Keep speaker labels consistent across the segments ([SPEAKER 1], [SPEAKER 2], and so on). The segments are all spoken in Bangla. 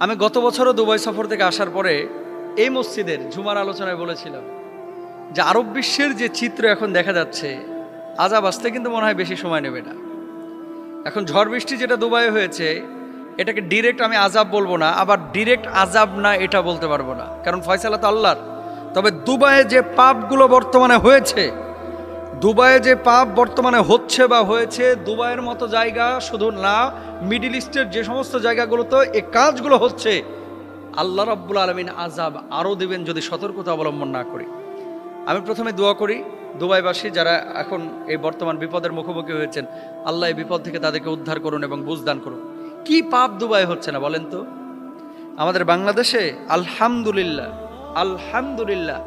[SPEAKER 1] আমি গত বছরও দুবাই সফর থেকে আসার পরে এই মসজিদের ঝুমার আলোচনায় বলেছিলাম যে আরব বিশ্বের যে চিত্র এখন দেখা যাচ্ছে, আজাব আসতে কিন্তু মনে হয় বেশি সময় নেবে না। এখন ঝড় বৃষ্টি যেটা দুবাইয়ে হয়েছে, এটাকে ডিরেক্ট আমি আজাব বলব না, আবার ডিরেক্ট আজাব না এটা বলতে পারব না। কারণ ফয়সালা তো আল্লাহর। তবে দুবাইয়ে যে পাপগুলো বর্তমানে হয়েছে দুবাইয়ে যে পাপ বর্তমানে হচ্ছে বা হয়েছে, দুবাইয়ের মতো জায়গা শুধু না, মিডিল ইস্টের যে সমস্ত জায়গাগুলোতে এই কাজগুলো হচ্ছে, আল্লাহ রাব্বুল আলমিন আজাব আরও দেবেন যদি সতর্কতা অবলম্বন না করি। আমি প্রথমে দোয়া করি দুবাইবাসী যারা এখন এই বর্তমান বিপদের মুখোমুখি হয়েছেন, আল্লাহ এই বিপদ থেকে তাদেরকে উদ্ধার করুন এবং বুঝদান করুন। কি পাপ দুবাই হচ্ছে না বলেন তো? আমাদের বাংলাদেশে আলহামদুলিল্লাহ আলহামদুলিল্লাহ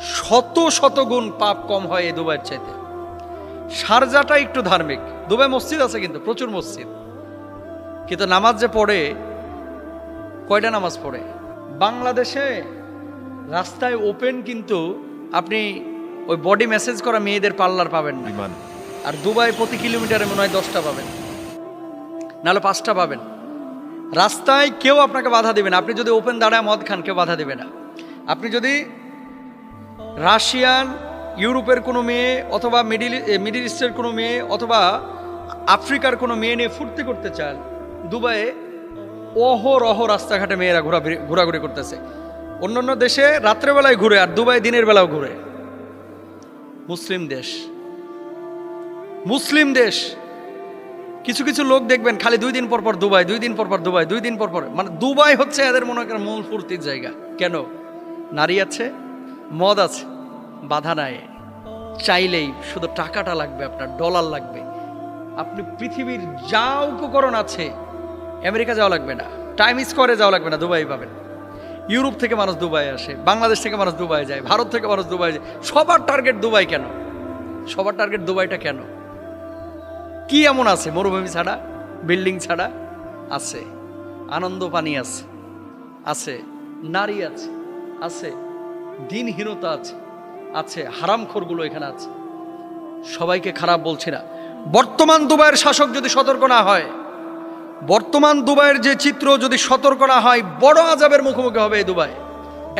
[SPEAKER 1] শত শত গুণ পাপ কম হয় এই দুবাইয়ের চাইতে। সারজাটা একটু ধার্মিক। দুবাই মসজিদ আছে কিন্তু প্রচুর মসজিদ। কিন্তু নামাজ যে পড়ে কয়টা নামাজ পড়ে? বাংলাদেশে রাস্তায় ওপেন কিন্তু আপনি ওই বডি মেসেজ করা মেয়েদের পার্লার পাবেন না। আর দুবাই প্রতি কিলোমিটারে মনে হয় দশটা পাবেন। নাহলে পাঁচটা পাবেন। রাস্তায় কেউ আপনাকে বাধা দেবে না। আপনি যদি ওপেন দাঁড়ায় মদ খান কেউ বাধা দেবে না। আপনি যদি রাশিয়ান, ইউরোপের কোনো মেয়ে অথবা মিডিল মিডিল ইস্টের কোনো মেয়ে অথবা আফ্রিকার কোনো মেয়ে নিয়ে ফুর্তি করতে চান, দুবাইয়ে অহরহ রাস্তাঘাটে মেয়েরা ঘোরা, ঘোরাঘুরি করতেছে। অন্যান্য দেশে রাত্রেবেলায় ঘুরে আর দুবাই দিনের বেলাও ঘুরে। মুসলিম দেশ। মুসলিম দেশ। কিছু কিছু লোক দেখবেন খালি দুই দিন পর পর দুবাই, দুই দিন পর পর দুবাই, দুই দিন পর পর মানে দুবাই হচ্ছে এদের মনে করেন মূল ফুর্তির জায়গা। কেন? নারী আছে মদ আছে, বাধা নাই। চাইলেই শুধু টাকাটা লাগবে, আপনার ডলার লাগবে। আপনি পৃথিবীর যা উপকরণ আছে, আমেরিকা যাওয়া লাগবে না, টাইম স্কোয়ারে যাওয়া লাগবে না, দুবাই পাবেন। ইউরোপ থেকে মানুষ দুবাই আসে, বাংলাদেশ থেকে মানুষ দুবাই যায়, ভারত থেকে মানুষ দুবাই যায়। সবার টার্গেট দুবাই কেন? সবার টার্গেট দুবাইটা কেন? কি এমন আছে? মরুভূমি ছাড়া, বিল্ডিং ছাড়া? আছে। আনন্দ পানি আছে। আছে। নারী আছে। আছে। দিনহীনতা আছে আছে, হারামখোরগুলো এখানে আছে। সবাইকে খারাপ বলছি না। বর্তমান দুবাইয়ের শাসক যদি সতর্ক না হয়, বর্তমান দুবাইয়ের যে চিত্র যদি সতর্ক না হয়, বড় আজাবের মুখোমুখি হবে এই দুবাই।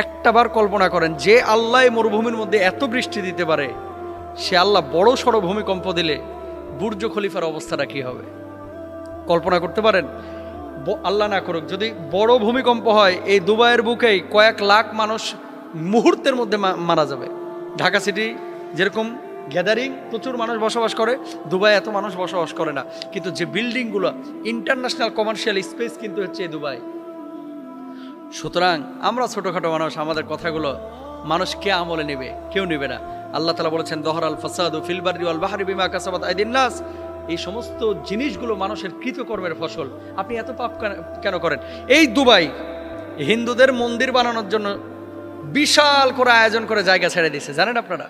[SPEAKER 1] একটাবার কল্পনা করেন, যে আল্লাহ মরুভূমির মধ্যে এত বৃষ্টি দিতে পারে, সে আল্লাহ বড় সড়ো ভূমিকম্প দিলে বুর্জ খলিফার অবস্থাটা কি হবে? কল্পনা করতে পারেন? আল্লাহ না করুক, যদি বড় ভূমিকম্প হয়, এই দুবাইয়ের বুকেই কয়েক লাখ মানুষ মুহূর্তের মধ্যে মারা যাবে। ঢাকা সিটি যেরকম গ্যাদারিং প্রচুর মানুষ বসবাস করে, দুবাই এত মানুষ বসবাস করে না। কিন্তু যে বিল্ডিংগুলো ইন্টারন্যাশনাল কমার্শিয়াল স্পেস কিন্তু হচ্ছে দুবাই। সুতরাং আমরা ছোটোখাটো মানুষ, আমাদের কথাগুলো মানুষ কে আমলে নেবে, কেউ নেবে না। আল্লাহ তালা বলেছেন দহরাল ফাসাদ ফিলবারি আল বাহারি বিমা কাসাবাত আইদিনাস এই সমস্ত জিনিসগুলো মানুষের কৃতকর্মের ফসল। আপনি এত পাপ কেন করেন? এই দুবাই হিন্দুদের মন্দির বানানোর জন্য বিশাল করে আয়োজন করে জায়গা ছেড়ে দিছে জানেন আপনারা?